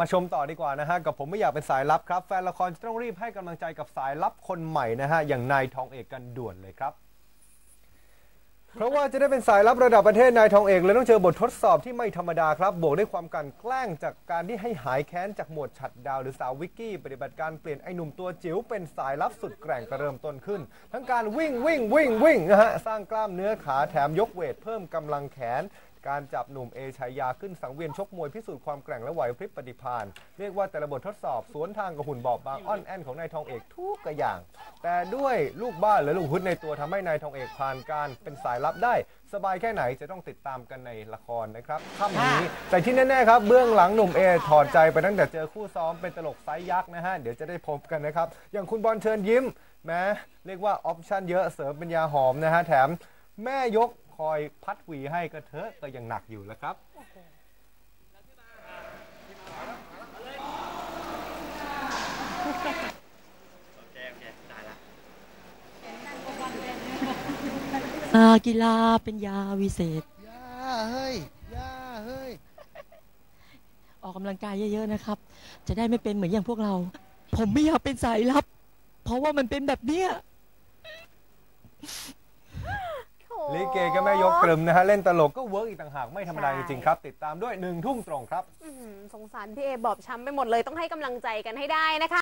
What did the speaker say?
มาชมต่อดีกว่านะฮะกับผมไม่อยากเป็นสายลับครับ แฟนละครจะต้องรีบให้กำลังใจกับสายลับคนใหม่นะฮะอย่างนายทองเอกกันด่วนเลยครับ เพราะว่าจะได้เป็นสายลับระดับประเทศนายทองเอกเลยต้องเจอบททดสอบที่ไม่ธรรมดาครับ บวกด้วยความกันแกล้งจากการที่ให้หายแค้นจากหมวดฉัดดาวหรือสาววิกกี้ ปฏิบัติการเปลี่ยนไอ้หนุ่มตัวจิ๋วเป็นสายลับสุดแกร่งกระเริ่มต้นขึ้น ทั้งการวิ่งวิ่งวิ่งวิ่งนะฮะสร้างกล้ามเนื้อขาแถมยกเวทเพิ่มกำลังแขนการจับหนุ่มเอชายาขึ้นสังเวียนชกมวยพิสูจน์ความแกร่งและไหวพริบปฏิภาณเรียกว่าแต่ละบททดสอบสวนทางกับหุ่นบอบบางอ่อนแอนของนายทองเอกทุกกระอย่าง แต่ด้วยลูกบ้านและลูกฮึดในตัวทำให้นายทองเอกผ่านการเป็นสายลับได้ สบายแค่ไหนจะต้องติดตามกันในละครนะครับค่ำนี้แต่ที่แน่ๆครับเบื้องหลังหนุ่มเอถอดใจไปตั้งแต่เจอคู่ซ้อมเป็นตลกไซส์ยักษ์นะฮะเดี๋ยวจะได้พบกันนะครับอย่างคุณบอลเชิญยิ้มแม้เรียกว่าออปชั่นเยอะเสริมเป็นยาหอมนะฮะแถมแม่ยกคอยพัดหวีให้ก็เถอะก็ยังหนักอยู่แล้วครับากีฬาเป็นยาวิเศษย่าเฮ้ยย่าเฮ้ย ออกกำลังกายเยอะๆนะครับ จะได้ไม่เป็นเหมือนอย่างพวกเรา ผมไม่อยากเป็นสายลับ เพราะว่ามันเป็นแบบเนี้ยลิเกก็แม่ยกกลึมนะฮะ เล่นตลกก็เวิร์กอีกต่างหากไม่ธรรมดาใช่จริงๆครับ ติดตามด้วยหนึ่งทุ่มตรงครับอื้อหือสงสารพี่เอบอบช้ำไปหมดเลยต้องให้กำลังใจกันให้ได้นะคะ